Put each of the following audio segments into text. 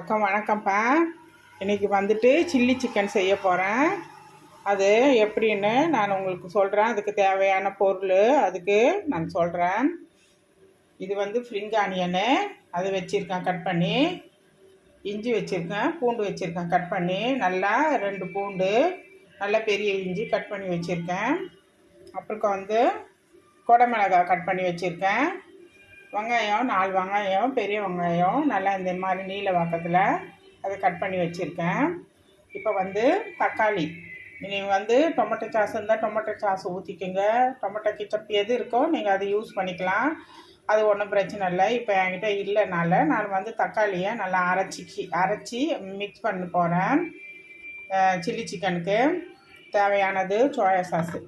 வணக்கம் வணக்கம்ப்பா. இன்றைக்கி வந்துட்டு சில்லி சிக்கன் செய்ய போகிறேன் அது எப்படின்னு நான் உங்களுக்கு சொல்கிறேன் அதுக்கு தேவையான பொருள் அதுக்கு நான் சொல்கிறேன் இது வந்து ஃப்ரிங் ஆனியனு அது வச்சுருக்கேன் கட் பண்ணி. இஞ்சி வச்சுருக்கேன் பூண்டு வச்சுருக்கேன் கட் பண்ணி. நல்லா ரெண்டு பூண்டு நல்லா பெரிய இஞ்சி கட் பண்ணி வச்சுருக்கேன். அப்புறம் வந்து கொடமிளகா கட் பண்ணி வச்சுருக்கேன். வெங்காயம் நாலு வெங்காயம் பெரிய வெங்காயம் நல்லா இந்த மாதிரி நீல வாக்கத்தில் அதை கட் பண்ணி வச்சுருக்கேன். இப்போ வந்து தக்காளி. நீங்கள் வந்து டொமேட்டோ சாஸ் இருந்தால் டொமேட்டோ சாஸ் ஊற்றிக்கோங்க டொமேட்டோ கிச்சப் எது இருக்கோ நீங்கள் அதை யூஸ் பண்ணிக்கலாம். அது ஒன்றும் பிரச்சனை இல்லை. இப்போ என்கிட்ட இல்லைனால நான் வந்து தக்காளியை நல்லா அரைச்சி அரைச்சி மிக்ஸ் பண்ண போகிறேன் சில்லி சிக்கனுக்கு தேவையானது சோயா சாஸு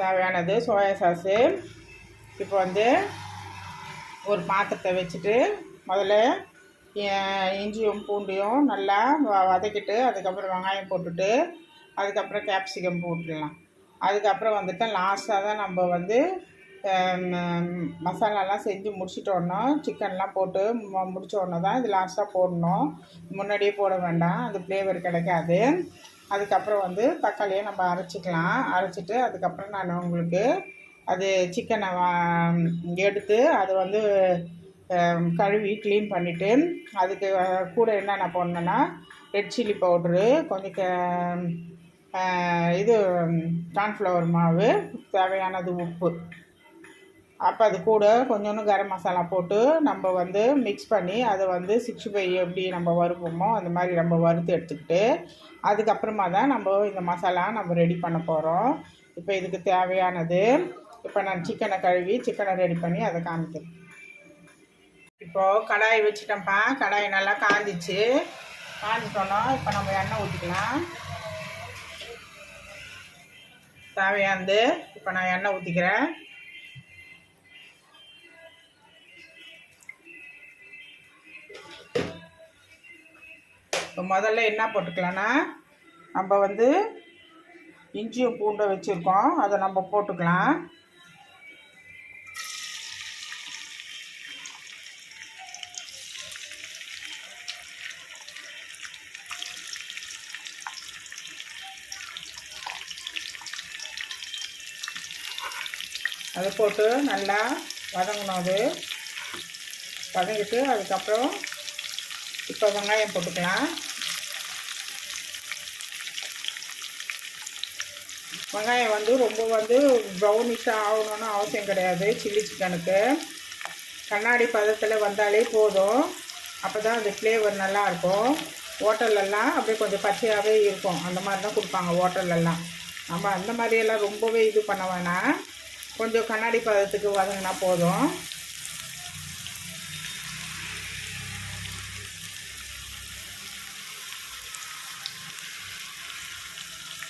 தேவையானது சோயா சாஸு இப்போ வந்து ஒரு பாத்திரத்தை வச்சுட்டு முதல்ல இஞ்சியும் பூண்டையும் நல்லா வ- வதக்கிட்டு அதுக்கப்புறம் வெங்காயம் போட்டுட்டு அதுக்கப்புறம் கேப்சிகம் போட்டுடலாம். அதுக்கப்புறம் வந்துட்டு லாஸ்ட்டாக தான் நம்ம வந்து மசாலாலாம் செஞ்சு முடிச்சிட்டோன்னா சிக்கன்லாம் போட்டு மு- முடிச்ச உடனே தான் இது லாஸ்ட்டாக போடணும். முன்னாடியே போட வேண்டாம் அது ஃப்ளேவர் கிடைக்காது. அதுக்கப்புறம் வந்து தக்காளியை நம்ம அரைச்சிக்கலாம். அரைச்சிட்டு அதுக்கப்புறம் நான் உங்களுக்கு அது சிக்கனை எடுத்து அதை வந்து கழுவி க்ளீன் பண்ணிவிட்டு அதுக்கு கூட என்னென்ன போடணுன்னா ரெட் சில்லி பவுட்ரு கொஞ்சம் க- இது கார்ன்ஃப்ளவர் மாவு தேவையானது உப்பு. அப்போ அது கூட கொஞ்சோண்டு கரம் மசாலா போட்டு நம்ம வந்து மிக்ஸ் பண்ணி அதை வந்து சிக்ஸ்டி ஃபைவ் எப்படி நம்ம வறுப்போமோ அந்த மாதிரி நம்ம வறுத்து எடுத்துக்கிட்டு அதுக்கப்புறமா தான் நம்ம இந்த மசாலா நம்ம ரெடி பண்ண போகிறோம் இப்போ இதுக்கு தேவையானது இப்போ நான் சிக்கனை கழுவி சிக்கனை ரெடி பண்ணி அதை காமிக்கிறேன். இப்போது கடாய் வச்சுட்டேன்ப்பா கடாய் நல்லா காஞ்சிச்சு. காஞ்சிட்டோன்னா இப்போ நம்ம எண்ணெய் ஊற்றிக்கலாம் தேவையானது இப்போ நான் எண்ணெய் ஊற்றிக்கிறேன் இப்போ முதல்ல என்ன போட்டுக்கலான்னா நம்ம வந்து இஞ்சியும் பூண்டை வச்சுருக்கோம். அதை நம்ம போட்டுக்கலாம். போட்டு நல்லா வதங்கணும் அது. வதங்கிட்டு அதுக்கப்புறம் இப்போ வெங்காயம் போட்டுக்கலாம். வெங்காயம் வந்து ரொம்ப வந்து ப்ரௌனிஷாக ஆகணும்னு அவசியம் கிடையாது சில்லி சிக்கனுக்கு கண்ணாடி பதத்தில் வந்தாலே போதும். அப்போ தான் அந்த ஃப்ளேவர் நல்லாயிருக்கும் ஹோட்டல்லலாம் அப்படியே கொஞ்சம் பச்சையாகவே இருக்கும். அந்த மாதிரி தான் கொடுப்பாங்க ஹோட்டல்லலாம் நம்ம அந்த மாதிரியெல்லாம் ரொம்பவே இது பண்ண வேணாம். கொஞ்சம் கண்ணாடி பதத்துக்கு வதங்கினா போதும்.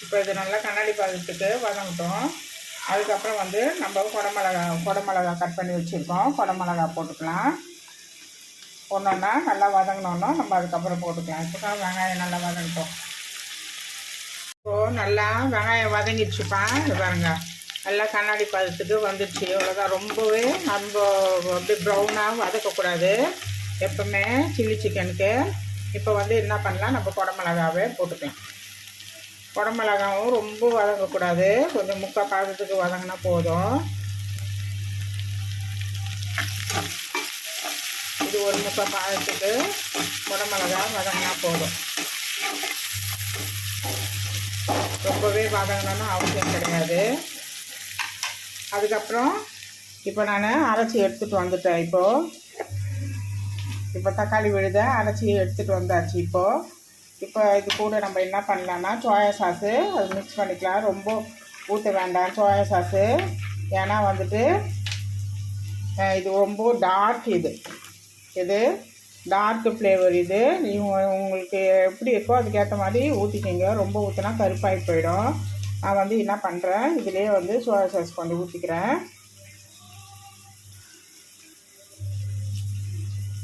இப்போ இது நல்லா கண்ணாடி பதத்துக்கு வதங்கட்டும். அதுக்கப்புறம் வந்து நம்ம குடமிளகா குடமிளகா கட் பண்ணி வச்சுருக்கோம். குடமிளகா போட்டுக்கலாம். ஒன்றா நல்லா வதங்கினோன்னா நம்ம அதுக்கப்புறம் போட்டுக்கலாம். இப்போ வெங்காயம் நல்லா வதங்கிட்டோம். இப்போது நல்லா வெங்காயம் வதங்கிடுச்சுப்பா. இது பாருங்க. நல்லா கண்ணாடி பதத்துக்கு வந்துடுச்சு. அவ்வளோதான் ரொம்பவே நம்ம அப்படி ப்ரௌனாக வதக்கக்கூடாது. எப்பவுமே சில்லி சிக்கனுக்கு இப்போ வந்து என்ன பண்ணலாம்? நம்ம குடமிளகாவே போட்டுக்கலாம். குடமிளகாவும் ரொம்ப வதங்கக்கூடாது. கொஞ்சம் முக்கால் பாதத்துக்கு வதங்கினா போதும். இது ஒரு முக்கால் பாதத்துக்கு குடமிளகா வதங்கினா போதும். ரொம்பவே வதங்கணும்னு அவசியம் கிடையாது. அதுக்கப்புறம் இப்போ நான் அரைச்சி எடுத்துகிட்டு வந்துட்டேன் இப்போது இப்போ தக்காளி விழுத அரைச்சி எடுத்துகிட்டு வந்தாச்சு இப்போது இப்போ இது கூட நம்ம என்ன பண்ணலான்னா சோயா சாஸு அது மிக்ஸ் பண்ணிக்கலாம். ரொம்ப ஊற்ற வேண்டாம் சோயா சாஸு ஏன்னா வந்துட்டு இது ரொம்ப டார்க் இது. இது டார்க் ஃப்ளேவர் இது. நீங்கள் உங்களுக்கு எப்படி இருக்கோ அதுக்கேற்ற மாதிரி ஊற்றிக்கிங்க ரொம்ப ஊற்றினா கருப்பாகி போயிடும். நான் வந்து என்ன பண்ணுறேன் இதுலேயே வந்து சோயா சாஸ் கொஞ்சம் ஊற்றிக்கிறேன்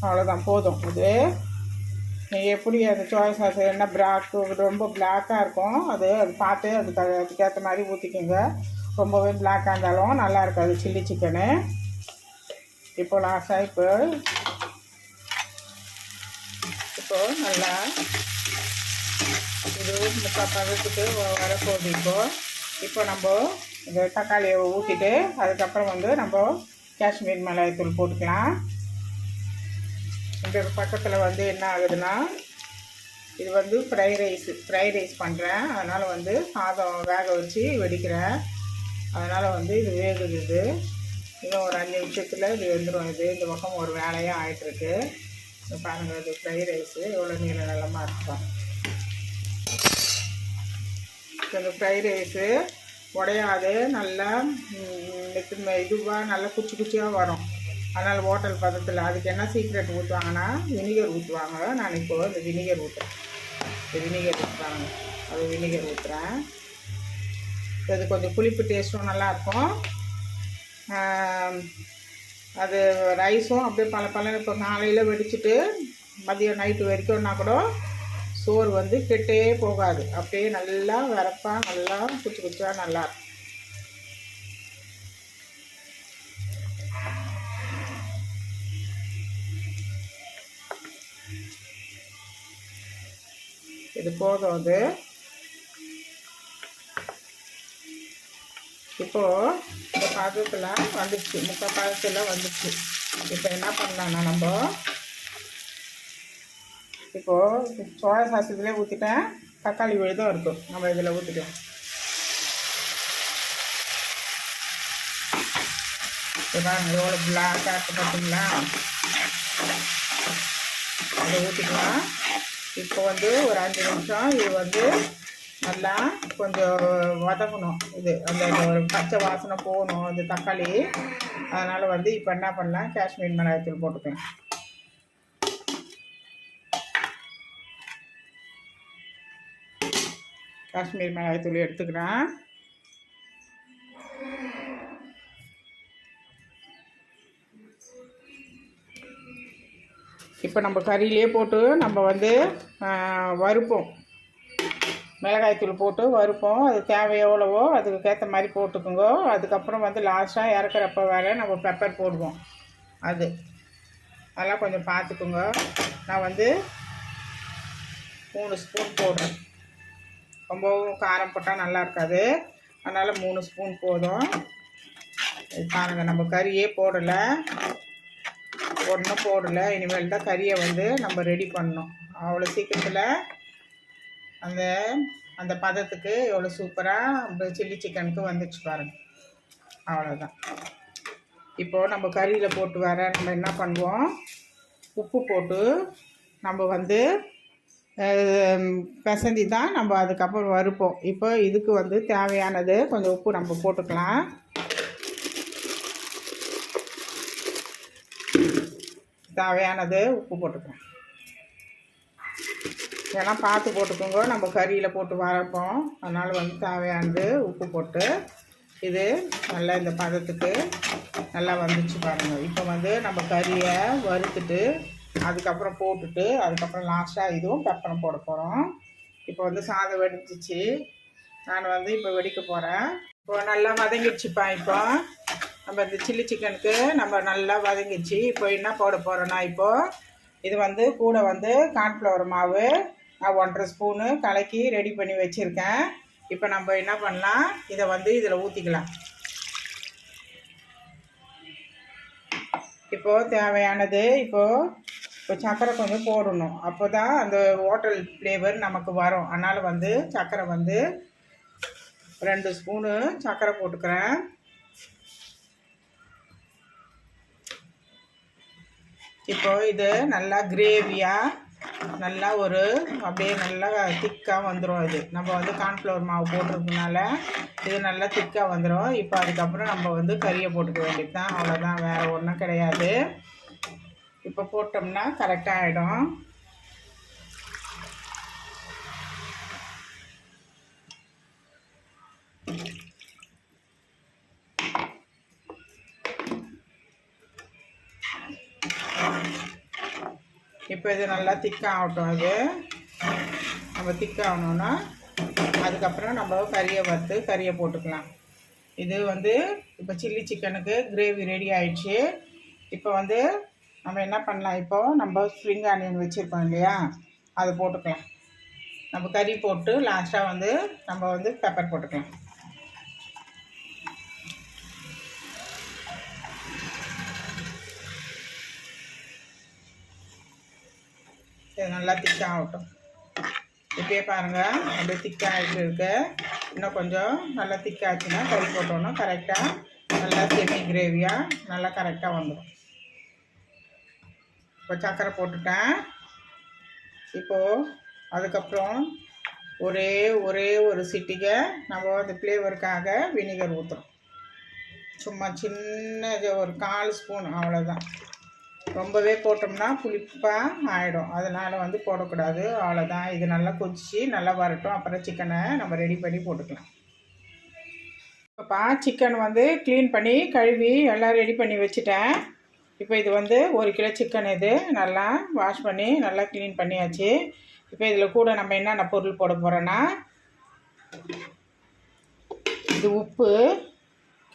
அவ்வளோதான் போதும். இது எப்படி அந்த சோயா சாஸ் என்ன பிளாக்கு ரொம்ப பிளாக்காக இருக்கும் அது அது பார்த்து அதுக்கு அது- அதுக்கேற்ற மாதிரி ஊற்றிக்கோங்க ரொம்பவே பிளாக்காக இருந்தாலும் நல்லா இருக்காது சில்லி சிக்கனு இப்போ லாஸ்ட்டாக இப்போ இப்போது நல்லா இது முக்கால் பதத்துக்கு வரப்போகுது இப்போ. இப்போ நம்ம இந்த தக்காளியை ஊற்றிட்டு அதுக்கப்புறம் வந்து நம்ம காஷ்மீர் மிளகாய்த்தூள் போட்டுக்கலாம். இந்த பக்கத்தில் வந்து என்ன ஆகுதுன்னா இது வந்து ஃப்ரை ரைஸ் ஃப்ரை ரைஸ் பண்ணுறேன் அதனால் வந்து சாதம் வேக வச்சு வெடிக்கிறேன். அதனால் வந்து இது வேகுது. இன்னும் ஒரு அஞ்சு நிமிஷத்தில் இது வந்துடும் இது இந்த பக்கம் ஒரு வேலையாக ஆகிட்டுருக்கு பாருங்கள் இது ஃப்ரை ரைஸு எவ்வளோ நீள நிலமாக இருக்கும். இப்போ அந்த ஃப்ரைட் ரைஸு உடையாது. நல்லா இதுவாக நல்லா குச்சி குச்சியாக வரும். அதனால் ஹோட்டல் பதத்தில் அதுக்கு என்ன சீக்ரெட் ஊற்றுவாங்கன்னா வினிகர் ஊற்றுவாங்க நான் இப்போ இந்த வினிகர் ஊற்றுறேன் இந்த வினிகர் ஊற்றுறாங்க அது வினிகர் ஊற்றுறேன் இது கொஞ்சம் புளிப்பு டேஸ்ட்டும் நல்லாயிருக்கும் அது ரைஸும் அப்படியே பல பல இப்போ காலையில் வெடிச்சிட்டு மதியம் நைட்டு வரைக்கும்னா கூட சோறு வந்து கெட்டே போகாது. அப்படியே நல்லா வரப்பாக நல்லா குச்சி குச்சியாக நல்லா இது போதும் அது. இப்போது இந்த பதத்தில் வந்துச்சு. முக்கால் பதத்தில் வந்துச்சு. இப்போ என்ன பண்ணலாம்னா நம்ம இப்போது சோள சாஸ் இதில் ஊற்றிட்டேன் தக்காளி விழுதும் இருக்கும். நம்ம இதில் ஊற்றிக்கலாம் இப்போ பாருங்க எவ்வளோ பிளாக்காக இருக்குது பார்த்தீங்களா அதை ஊற்றிக்கலாம் இப்போ வந்து ஒரு அஞ்சு நிமிஷம் இது வந்து நல்லா கொஞ்சம் வதங்கணும். இது அந்த ஒரு பச்சை வாசனை போகணும் இந்த தக்காளி. அதனால் வந்து இப்போ என்ன பண்ணலாம்? காஷ்மீர் மிளகாய்த்தூள் போட்டுப்பேன் காஷ்மீர் மிளகாய்த்தூள் எடுத்துக்கிறேன். இப்போ நம்ம கறியிலே போட்டு நம்ம வந்து வறுப்போம். மிளகாய்த்தூள் போட்டு வறுப்போம். அது தேவை எவ்வளவோ அதுக்கேற்ற மாதிரி போட்டுக்கோங்க. அதுக்கப்புறம் வந்து லாஸ்ட்டாக இறக்குறப்ப வேறு நம்ம பெப்பர் போடுவோம். அது. அதெல்லாம் கொஞ்சம் பார்த்துக்குங்க. நான் வந்து மூணு ஸ்பூன் போடுறேன். ரொம்பவும் காரம் போட்டால் நல்லா இருக்காது. அதனால் மூணு ஸ்பூன் போதும். இது பாருங்கள் நம்ம கறியே போடலை. ஒன்றும் போடலை. இனிமேல் தான் கறியை வந்து நம்ம ரெடி பண்ணணும். அவ்வளோ சீக்கிரத்தில் அந்த அந்த பதத்துக்கு எவ்வளோ சூப்பராக சில்லி சிக்கனுக்கு வந்துச்சு பாருங்கள் அவ்வளோதான் இப்போது நம்ம கறியில் போட்டு வர நம்ம என்ன பண்ணுவோம்? உப்பு போட்டு நம்ம வந்து பிசைஞ்சி தான் நம்ம அதுக்கப்புறம் வறுப்போம். இப்போ இதுக்கு வந்து தேவையானது கொஞ்சம் உப்பு நம்ம போட்டுக்கலாம். தேவையானது உப்பு போட்டுக்கலாம். இதெல்லாம் பார்த்து போட்டுக்கோங்க. நம்ம கறியில் போட்டு வளர்ப்போம் அதனால் வந்து தேவையானது உப்பு போட்டு இது நல்லா இந்த பதத்துக்கு நல்லா வந்துச்சு பாருங்கள் இப்போ வந்து நம்ம கறியை வறுத்துட்டு அதுக்கப்புறம் போட்டுட்டு அதுக்கப்புறம் லாஸ்ட்டாக இதுவும் பெப்பரம் போட போகிறோம் இப்போ வந்து சாதம் வெடிச்சிச்சு. நான் வந்து இப்போ வெடிக்க போகிறேன் இப்போ நல்லா வதங்கிடுச்சுப்பா இப்போ. நம்ம இந்த சில்லி சிக்கனுக்கு நம்ம நல்லா வதங்கிச்சு இப்போ என்ன போட போகிறோன்னா இப்போது இது வந்து கூட வந்து கார்ன்ஃப்ளவர் மாவு நான் ஒன்றரை ஸ்பூனு கலக்கி ரெடி பண்ணி வச்சுருக்கேன். இப்போ நம்ம என்ன பண்ணலாம்? இதை வந்து இதில் ஊற்றிக்கலாம் இப்போது தேவையானது இப்போது இப்போ சர்க்கரை கொஞ்சம் போடணும். அப்போ தான் அந்த ஹோட்டல் ஃப்ளேவர் நமக்கு வரும். அதனால் வந்து சர்க்கரை வந்து ரெண்டு ஸ்பூனு சர்க்கரை போட்டுக்கிறேன். இப்போ இது நல்லா கிரேவியாக நல்லா ஒரு அப்படியே நல்லா திக்காக வந்துடும் இது. நம்ம வந்து கார்ன்ஃப்ளவர் மாவு போட்டிருக்கனால இது நல்லா திக்காக வந்துடும் இப்போ அதுக்கப்புறம் நம்ம வந்து கறியை போட்டுக்க வேண்டியது தான் அவ்வளோதான் வேறு ஒன்றும் கிடையாது. இப்போ போட்டோம்னா கரெக்டாக ஆகிடும் இப்போ இது நல்லா திக்காக ஆகட்டும் அது. நம்ம திக்காகணுன்னா அதுக்கப்புறம் நம்ம கறியை வறுத்து கறியை போட்டுக்கலாம். இது வந்து இப்போ சில்லி சிக்கனுக்கு கிரேவி ரெடி ஆயிடுச்சு. இப்போ வந்து நம்ம என்ன பண்ணலாம்? இப்போது நம்ம ஸ்ப்ரிங் ஆனியன் வச்சுருக்கோம் இல்லையா? அதை போட்டுக்கலாம். நம்ம கறி போட்டு லாஸ்ட்டாக வந்து நம்ம வந்து பெப்பர் போட்டுக்கலாம். இது நல்லா திக்காக ஆகட்டும் இப்பயே பாருங்கள் அப்படியே திக்காகிட்டு இருக்கு. இன்னும் கொஞ்சம் நல்லா திக்காச்சுன்னா கறி போட்டோன்னா கரெக்டாக நல்லா செமி கிரேவியாக நல்லா கரெக்டாக வந்துடும். இப்போ சர்க்கரை போட்டுட்டேன். இப்போது அதுக்கப்புறம் ஒரே ஒரே ஒரு சிட்டிகை நம்ம அந்த ஃப்ளேவருக்காக வினிகர் ஊற்றுறோம் சும்மா சின்ன ஒரு கால் ஸ்பூன் அவ்வளோதான் ரொம்பவே போட்டோம்னா புளிப்பாக ஆகிடும் அதனால் வந்து போடக்கூடாது. அவ்வளோதான் இது நல்லா கொதிச்சு நல்லா வரட்டும். அப்புறம் சிக்கனை நம்ம ரெடி பண்ணி போட்டுக்கலாம். இப்போப்பா சிக்கன் வந்து க்ளீன் பண்ணி கழுவி எல்லாம் ரெடி பண்ணி வச்சுட்டேன். இப்போ இது வந்து ஒரு கிலோ சிக்கன் இது. நல்லா வாஷ் பண்ணி நல்லா க்ளீன் பண்ணியாச்சு. இப்போ இதில் கூட நம்ம என்னென்ன பொருள் போட போகிறோன்னா இது உப்பு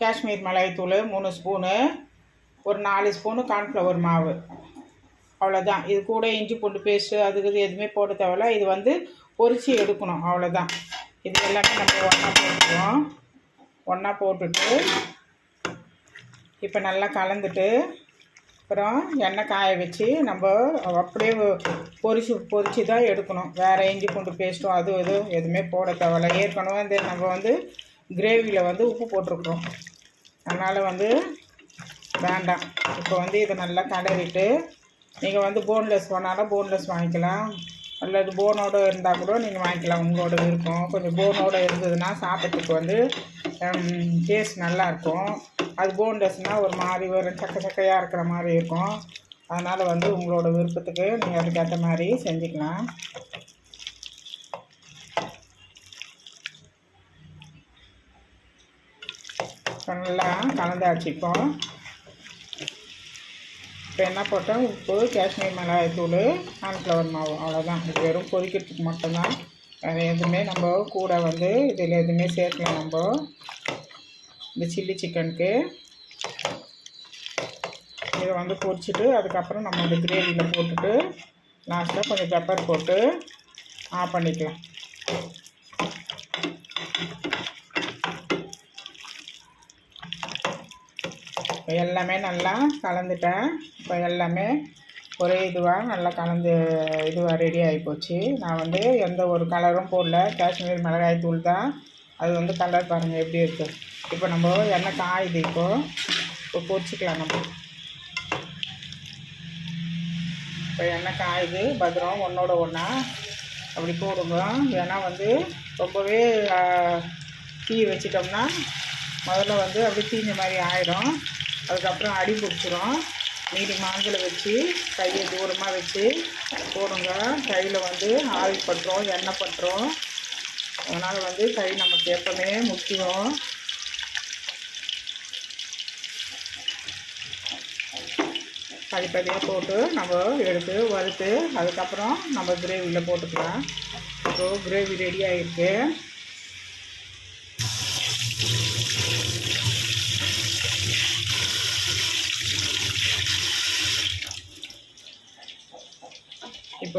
காஷ்மீர் மிளகாய்த்தூள் மூணு ஸ்பூனு ஒரு நாலு ஸ்பூனு கார்ன்ஃப்ளவர் மாவு. அவ்வளோதான். இது கூட இஞ்சி பூண்டு பேஸ்ட்டு அதுக்கு இது எதுவுமே போட தேவையில்ல. இது வந்து பொரிச்சு எடுக்கணும். அவ்வளோதான். இது எல்லாமே நம்ம ஒன்றா போட்டுக்குவோம். ஒன்றா போட்டுட்டு இப்போ நல்லா கலந்துட்டு அப்புறம் எண்ணெய் காய வச்சு நம்ம அப்படியே பொரிச்சு பொரிச்சு தான் எடுக்கணும். வேறு இஞ்சி பூண்டு பேஸ்ட்டும் அது இது எதுவுமே போட தேவையில்ல ஏற்கனவே இந்த நம்ம வந்து கிரேவியில் வந்து உப்பு போட்டிருக்கிறோம். அதனால் வந்து வேண்டாம். இப்போ வந்து இதை நல்லா கலரிட்டு நீங்கள் வந்து போன்லெஸ் வேணாலும் போன்லெஸ் வாங்கிக்கலாம். அல்லது போனோடு இருந்தால் கூட நீங்கள் வாங்கிக்கலாம். உங்களோட விருப்பம். கொஞ்சம் போனோடு இருந்ததுன்னா சாப்பிட்றதுக்கு வந்து டேஸ்ட் நல்லாயிருக்கும் அது போன்லெஸ்னால் ஒரு மாதிரி ஒரு சக்க சக்கையாக இருக்கிற மாதிரி இருக்கும். அதனால் வந்து உங்களோட விருப்பத்துக்கு நீங்கள் அதுக்கேற்ற மாதிரி செஞ்சுக்கலாம். நல்லா கலந்தாச்சு இப்போ. இப்போ என்ன போட்டேன்? உப்பு காஷ்மீர் மிளகாய் தூள் கான்ஃப்ளவர் மாவு. அவ்வளோதான் இது வெறும் பொரிக்கிறதுக்கு மட்டும்தான். வேறு எதுவுமே நம்ம கூட வந்து இதில் எதுவுமே சேர்க்கலாம் நம்ம. இந்த சில்லி சிக்கனுக்கு. இதை வந்து பொரிச்சிட்டு அதுக்கப்புறம் நம்ம இந்த கிரேவியில் போட்டுட்டு லாஸ்ட்டாக கொஞ்சம் பெப்பர் போட்டு ஆஃப் பண்ணிக்கலாம். இப்போ எல்லாமே நல்லா கலந்துட்டேன். இப்போ எல்லாமே ஒரே இதுவாக நல்லா கலந்து இதுவாக ரெடி ஆகி போச்சு. நான் வந்து எந்த ஒரு கலரும் போடல. காஷ்மீர் மிளகாய் தூள் தான். அது வந்து கலர் பாருங்கள் எப்படி இருக்குது இப்போ நம்ம எண்ணெய் காயுது இப்போது இப்போ பொரிச்சிக்கலாம் நம்ம. இப்போ எண்ணெய் காயுது. பத்திரம் ஒன்றோட ஒன்றா அப்படி போடுங்க. ஏன்னா வந்து ரொம்பவே தீ வச்சிட்டோம்னா முதல்ல வந்து அப்படி தீஞ்ச மாதிரி ஆகிடும் அதுக்கப்புறம் அடி பிடிச்சிரும். மீதி மாங்கில் வச்சு கையை தூரமாக வச்சு போடுங்க. கையில் வந்து ஆயில் பட்டுரும் எண்ணெய் பட்டுரும். அதனால் வந்து கை நமக்கு எப்பவுமே முக்கியம். படிப்படியாக போட்டு நம்ம எடுத்து வறுத்து அதுக்கப்புறம் நம்ம கிரேவியில் போட்டுக்கலாம். இப்போ கிரேவி ரெடி ஆகிருக்கு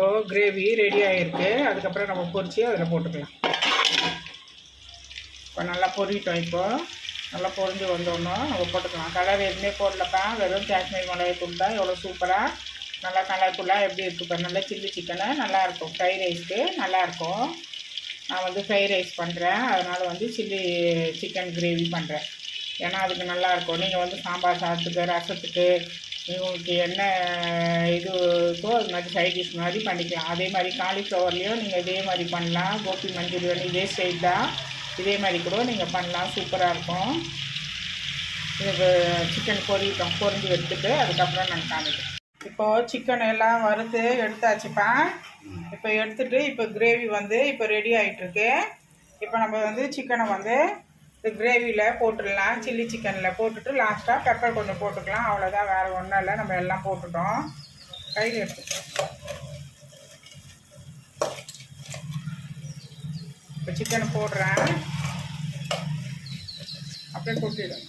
ஸோ கிரேவி ரெடி ஆகிருக்கு அதுக்கப்புறம் நம்ம பொரித்து அதில் போட்டுக்கலாம். இப்போ நல்லா பொரிட்டோம் இப்போது நல்லா பொரிஞ்சு வந்தோன்னோ நம்ம போட்டுக்கலாம். கலர் எதுவுமே போடலப்பா. வெறும் காஷ்மீர் மிளகாய் தூள் தான். எவ்வளோ சூப்பராக நல்லா கலர்ஃபுல்லாக எப்படி இருக்குப்பா நல்லா சில்லி சிக்கனு நல்லாயிருக்கும். ஃப்ரை ரைஸ்க்கு நல்லாயிருக்கும். நான் வந்து ஃப்ரை ரைஸ் பண்ணுறேன் அதனால் வந்து சில்லி சிக்கன் கிரேவி பண்ணுறேன் ஏன்னா அதுக்கு நல்லாயிருக்கும். நீங்கள் வந்து சாம்பார் சாதத்துக்கு ரசத்துக்கு உங்களுக்கு என்ன இது இருக்கோ அது மாதிரி சைட் டிஷ் மாதிரி பண்ணிக்கலாம். அதே மாதிரி காலிஃப்ளவர்லேயும் நீங்கள் இதே மாதிரி பண்ணலாம். கோபி மஞ்சூரியன் இதே ஸ்டைல் தான். இதே மாதிரி கூட நீங்கள் பண்ணலாம். சூப்பராக இருக்கும். இது சிக்கன் பொரிட்டோம் பொரிஞ்சு எடுத்துட்டு அதுக்கப்புறம் நான் காமிக்கிறேன். இப்போது சிக்கன் எல்லாம் வறுத்து எடுத்தாச்சுப்பா. இப்போ எடுத்துகிட்டு இப்போ கிரேவி வந்து இப்போ ரெடி ஆகிட்டுருக்கு இப்போ நம்ம வந்து சிக்கனை வந்து இந்த கிரேவியில் போட்டுடலாம் சில்லி சிக்கனில் போட்டுட்டு லாஸ்ட்டாக பெப்பர் கொஞ்சம் போட்டுக்கலாம். அவ்வளோதான் வேறு ஒன்றும் இல்லை. நம்ம எல்லாம் போட்டுட்டோம். கையில் எடுத்துக்கலாம். இப்போ சிக்கனை போடுறேன். அப்படியே கொட்டிடும்.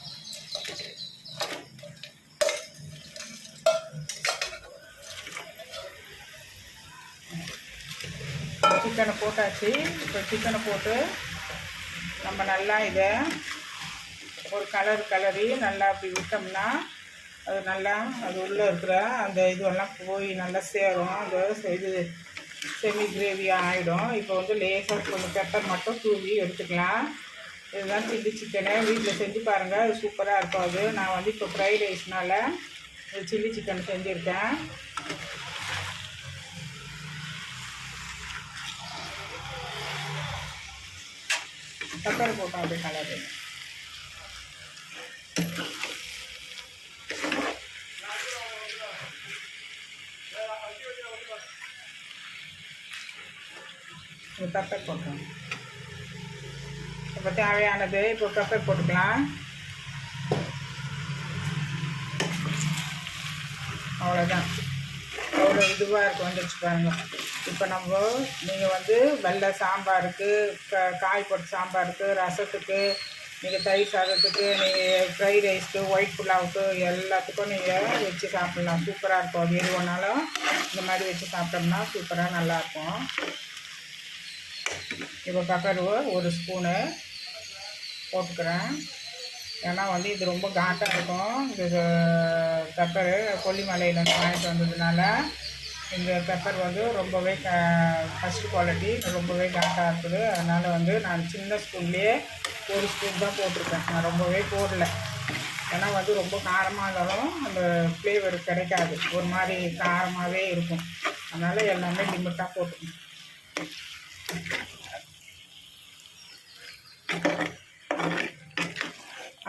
சிக்கனை போட்டாச்சு. இப்போ சிக்கனை போட்டு நம்ம நல்லா இதை ஒரு கலர் கலரி நல்லா அப்படி விட்டோம்னா அது நல்லா அது உள்ளே இருக்கிற அந்த இதுவெல்லாம் போய் நல்லா சேரும். அந்த இது செமி கிரேவியாக ஆகிடும் இப்போ வந்து லேசாக கொஞ்சம் பெப்பர் மட்டும் தூவி எடுத்துக்கலாம். இதுதான் சில்லி சிக்கனு வீட்டில் செஞ்சு பாருங்கள் அது சூப்பராக இருக்கும். அது நான் வந்து இப்போ ஃப்ரைட் ரைஸ்னால் சில்லி சிக்கன் செஞ்சுருக்கேன். பெப்பர் போட்டோம் அப்படி கலரு பெப்பர் போட்டோம். இப்போ தேவையானது இப்போ பெப்பர் போட்டுக்கலாம். அவ்வளோதான் அவ்வளோ இதுவாக இருக்கும். வந்துச்சு பாருங்கள் இப்போ நம்ம நீங்கள் வந்து வெள்ளை சாம்பாருக்கு க காய் போட்டு சாம்பாருக்கு ரசத்துக்கு நீங்கள் தயிர் சாதத்துக்கு நீங்கள் ஃப்ரைட் ரைஸ்க்கு ஒயிட் புலாவுக்கு எல்லாத்துக்கும் நீங்கள் வச்சு சாப்பிட்லாம். சூப்பராக இருக்கும். அது எது இந்த மாதிரி வச்சு சாப்பிட்டோம்னா சூப்பராக நல்லாயிருக்கும் இப்போ பெப்பர் ஒரு ஸ்பூனு போட்டுக்கிறேன். ஏன்னா வந்து இது ரொம்ப காட்டாக இருக்கும். இந்த பெப்பரு கொல்லிமலையில் வாங்கிட்டு வந்ததுனால இந்த பெப்பர் வந்து ரொம்பவே க ஃபஸ்ட் குவாலிட்டி ரொம்பவே கரெக்டாக இருக்குது. அதனால் வந்து நான் சின்ன ஸ்பூன்லேயே ஒரு ஸ்பூன் தான் போட்டிருக்கேன். நான் ரொம்பவே போடல. ஏன்னா வந்து ரொம்ப காரமாக இருந்தாலும் அந்த ஃப்ளேவர் கிடைக்காது. ஒரு மாதிரி காரமாகவே இருக்கும். அதனால் எல்லாமே லிமிட்டாக போட்டுக்கணும்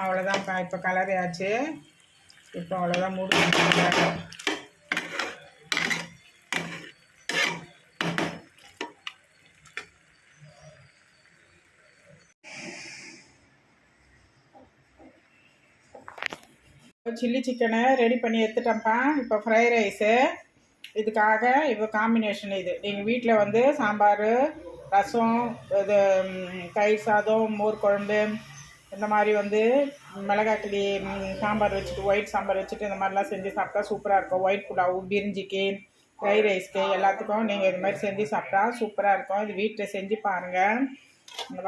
அவ்வளோதான்ப்பா இப்போ கலர் ஆச்சு. இப்போ அவ்வளோதான் முடிச்சு சில்லி சிக்கனை ரெடி பண்ணி எடுத்துட்டேன்ப்பா. இப்போ ஃப்ரை ரைஸு இதுக்காக இப்போ காம்பினேஷன் இது. எங்கள் வீட்டில் வந்து சாம்பார் ரசம் இது தயிர் சாதம் மோர் குழம்பு இந்த மாதிரி வந்து மிளகாக்கிளி சாம்பார் வச்சுட்டு ஒயிட் சாம்பார் வச்சுட்டு இந்த மாதிரிலாம் செஞ்சு சாப்பிட்டா சூப்பராக இருக்கும். ஒயிட் புலாவு பிரிஞ்சிக்கு ஃப்ரை ரைஸ்க்கு எல்லாத்துக்கும் நீங்கள் இது மாதிரி செஞ்சு சாப்பிட்டா சூப்பராக இருக்கும். இது வீட்டில் செஞ்சு பாருங்கள்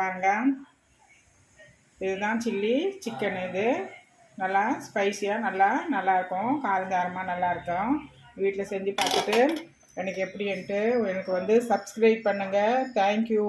பாருங்கள் இதுதான் சில்லி சிக்கன் இது. நல்லா ஸ்பைஸியாக நல்லா நல்லாயிருக்கும். காரஞ்சாரமாக நல்லாயிருக்கும் வீட்டில் செஞ்சு பார்த்துட்டு எனக்கு எப்படின்ட்டு எனக்கு வந்து சப்ஸ்கிரைப் பண்ணுங்கள் தேங்க்யூ